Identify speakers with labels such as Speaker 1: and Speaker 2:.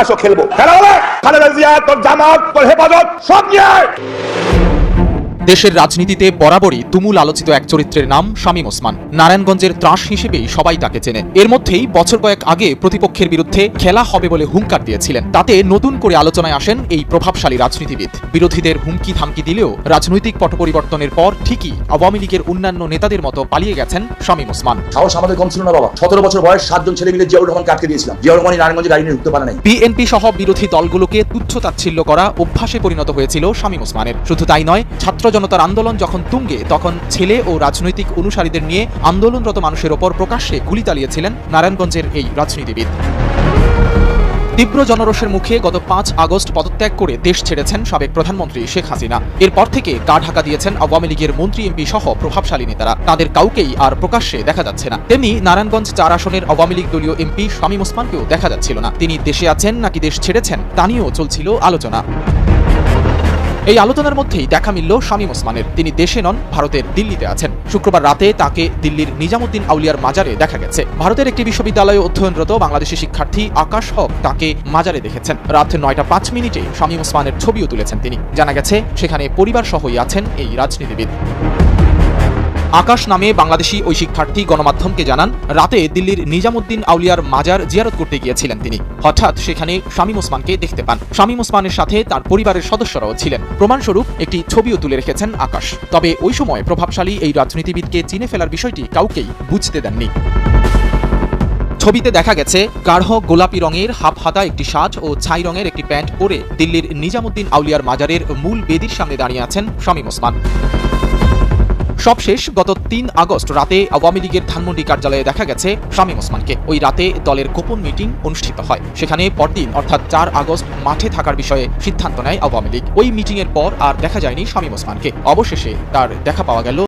Speaker 1: আসো খেলব খেলা হলে খালেদা জিয়া তোর জামাত তোর হেফাজত সব নিয়ে।
Speaker 2: দেশের রাজনীতিতে বরাবরই তুমুল আলোচিত এক চরিত্রের নাম শামীম ওসমান। নারায়ণগঞ্জের ত্রাস হিসেবেই সবাই তাকে চেনে। এর মধ্যেই বছর কয়েক আগে প্রতিপক্ষের বিরুদ্ধে খেলা হবে বলে হুঙ্কার দিয়েছিলেন। তাতে নতুন করে আলোচনায় আসেন এই প্রভাবশালী রাজনীতিবিদ। বিরোধীদের হুমকি থামকি দিলেও রাজনৈতিক পট পরিবর্তনের পর ঠিকই আওয়ামী লীগের অন্যান্য নেতাদের মতো পালিয়ে গেছেন শামীম ওসমান।
Speaker 3: সাহস আমাদের কম ছিল না বাবা। সতেরো বছর বয়স সাতজন ছেলে মিলে জিয়াউর রহমানকে আটকে দিয়েছিলাম। জিয়াউর রহমান নারায়ণগঞ্জে গাড়ি নিয়ে ঢুকতে পারে নাই।
Speaker 2: বিএনপি সহ বিরোধী দলগুলোকে তুচ্ছ তাচ্ছিল্য করা অভ্যাসে পরিণত হয়েছিল শামীম ওসমানের। শুধু তাই নয় ছাত্র জনতার আন্দোলন যখন তুঙ্গে, তখন ছেলে ও রাজনৈতিক অনুসারীদের নিয়ে আন্দোলনরত মানুষের ওপর প্রকাশ্যে গুলি চালিয়েছিলেন নারায়ণগঞ্জের এই রাজনীতিবিদ। তীব্র জনরোষের মুখে গত পাঁচ আগস্ট পদত্যাগ করে দেশ ছেড়েছেন সাবেক প্রধানমন্ত্রী শেখ হাসিনা। এরপর থেকে গা ঢাকা দিয়েছেন আওয়ামী লীগের মন্ত্রী, এমপি সহ প্রভাবশালী নেতারা। তাদের কাউকেই আর প্রকাশ্যে দেখা যাচ্ছে না। তেমনি নারায়ণগঞ্জ চার আসনের আওয়ামী লীগ দলীয় এমপি শামীম ওসমানকেও দেখা যাচ্ছিল না। তিনি দেশে আছেন নাকি দেশ ছেড়েছেন তা নিয়েও চলছিল আলোচনা। এই আলোচনার মধ্যেই দেখা মিলল শামীম ওসমানের। তিনি দেশে নন, ভারতের দিল্লিতে আছেন। শুক্রবার রাতে তাকে দিল্লির নিজামুদ্দিন আউলিয়ার মাজারে দেখা গেছে। ভারতের একটি বিশ্ববিদ্যালয়ে অধ্যয়নরত বাংলাদেশি শিক্ষার্থী আকাশ হক তাকে মাজারে দেখেছেন। রাত নয়টা পাঁচ মিনিটে শামীম ওসমানের ছবিও তুলেছেন তিনি। জানা গেছে, সেখানে পরিবার সহই আছেন এই রাজনীতিবিদ। আকাশ নামে বাংলাদেশি ওই শিক্ষার্থী গণমাধ্যমকে জানান, রাতে দিল্লির নিজামুদ্দিন আউলিয়ার মাজার জিয়ারত করতে গিয়েছিলেন তিনি। হঠাৎ সেখানে শামীম ওসমানকে দেখতে পান। শামীম ওসমানের সাথে তার পরিবারের সদস্যরাও ছিলেন। প্রমাণস্বরূপ একটি ছবিও তুলে রেখেছেন আকাশ। তবে ওই সময় প্রভাবশালী এই রাজনীতিবিদকে চিনে ফেলার বিষয়টি কাউকেই বুঝতে দেননি। ছবিতে দেখা গেছে, গাঢ় গোলাপি রঙের হাফ হাতা একটি সাজ ও ছাই রঙের একটি প্যান্ট পরে দিল্লির নিজামুদ্দিন আউলিয়ার মাজারের মূল বেদির সামনে দাঁড়িয়ে আছেন শামীম ওসমান। সবশেষ গত তিন আগস্ট রাতে আওয়ামী লীগের ধানমন্ডি কার্যালয়ে দেখা গেছে শামীম ওসমানকে। ওই রাতে দলের গোপন মিটিং অনুষ্ঠিত হয়। সেখানে পরদিন, অর্থাৎ চার আগস্ট, মাঠে থাকার বিষয়ে সিদ্ধান্ত নেয় আওয়ামী লীগ। ওই মিটিং এর পর আর দেখা যায়নি শামীম ওসমানকে। অবশেষে তার দেখা পাওয়া গেল